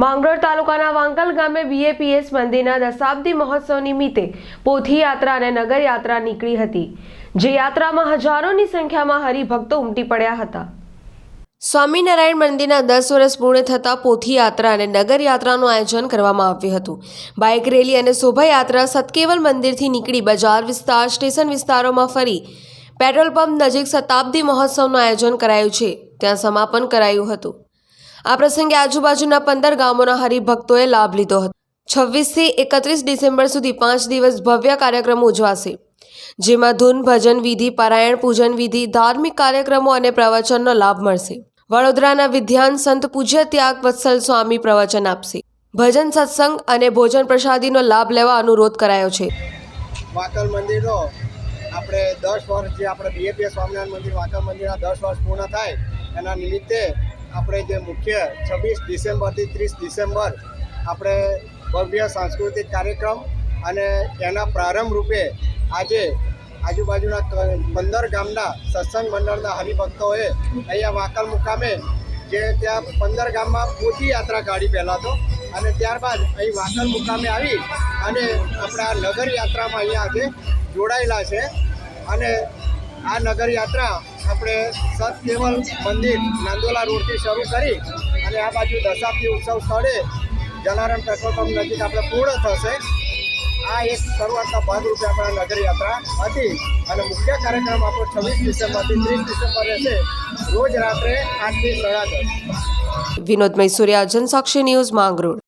તાલુકાના વાંકલ ગામે બીએપીએસ મંદિરના દશાબ્દી મહોત્સવ નિમિત્તે પોથી યાત્રા અને નગર યાત્રા નીકળી હતી, જે યાત્રામાં હજારોની સંખ્યામાં હરિભક્તો ઉમટી પડ્યા હતા. સ્વામિનારાયણ મંદિરના દસ વર્ષ પૂર્ણ થતાં પોથી યાત્રા અને નગર યાત્રાનું આયોજન કરવામાં આવ્યું હતું. બાઇક રેલી અને શોભાયાત્રા સતકેવલ મંદિરથી નીકળી બજાર વિસ્તાર, સ્ટેશન વિસ્તારોમાં ફરી પેટ્રોલ પંપ નજીક શતાબ્દી મહોત્સવનું આયોજન કરાયું છે. ત્યાં સમાપન કરાયું હતું. આ પ્રસંગે આજુબાજુના પંદર ગામોના હરિભક્તોએ લાભ લીધો હતો. છવ્વીસથી એકત્રીસ ડિસેમ્બર સુધી પાંચ દિવસ ભવ્ય કાર્યક્રમ ઉજવાશે, જેમાં ધૂન ભજન વિધિ, પારાયણ પૂજન વિધિ, ધાર્મિક કાર્યક્રમો અને પ્રવચનનો લાભ મળશે. વડોદરાના વિદ્યાન સંત પૂજ્ય ત્યાગ વત્સલ સ્વામી પ્રવચન આપશે. ભજન સત્સંગ અને ભોજન પ્રસાદીનો લાભ લેવા અનુરોધ કરાયો છે. વાકલ મંદિરનો આપણે દસ વર્ષ જે આપણે બીએપીએસ સ્વામિનારાયણ મંદિર વાકલ મંદિરના દસ વર્ષ પૂર્ણ થાય, એના નિમિત્તે આપણે જે મુખ્ય છવ્વીસ ડિસેમ્બરથી ત્રીસ ડિસેમ્બર આપણે ભવ્ય સાંસ્કૃતિક કાર્યક્રમ અને એના પ્રારંભ રૂપે આજે આજુબાજુના પંદર ગામના સત્સંગ મંડળના હરિભક્તોએ અહીંયા વાકલ મુકામે જે ત્યાં પંદર ગામમાં પોતી યાત્રા કાઢી પહેલાં તો અને ત્યારબાદ અહીં વાકલ મુકામે આવી અને આપણા નગર યાત્રામાં અહીંયા આજે જોડાયેલા છે અને આ નગર યાત્રા આપણે સત કેવલ મંદિર નાંદોલા રોડથી શરૂ કરી અને આ બાજુ દશાબ્દી ઉત્સવ સ્થળે જલારામ પેટ્રોલ પંપ નજીક આપણે પૂર્ણ થશે. આ એક શરૂઆતના ભાગરૂપે આપણા નગરયાત્રા હતી અને મુખ્ય કાર્યક્રમ આપણો છવ્વીસ ડિસેમ્બરથી ત્રીસ ડિસેમ્બર રહેશે. રોજ રાત્રે આઠથી સાડા દસ. વિનોદ મૈસુરિયા જનસાક્ષી ન્યૂઝ માંગરોળ.